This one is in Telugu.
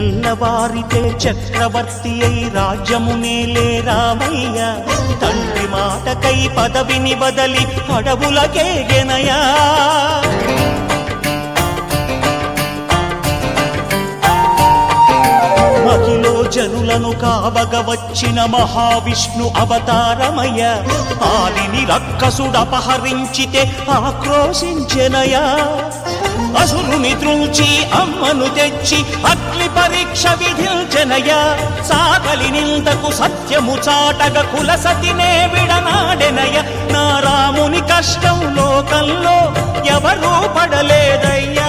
తెల్లవారితే చక్రవర్తి అయి రాజ్యమునేలే రామయ్య. తండ్రి మాటకై పదవిని బదలి అడవులకేగెనయా మహిలో జనులను కావగ వచ్చిన మహావిష్ణు అవతారమయ ఆలిని రక్కసుడపహరించితే ఆక్రోశించెనయా అసురుని త్రుంచి అమ్మను తెచ్చి అగ్ని పరీక్ష విధించెనయా సాగలి నింతకు సత్యము చాటగ కుల సతినే విడనాడెనయ నా రాముని కష్టం లోకంలో ఎవరూ పడలేదయ్యా.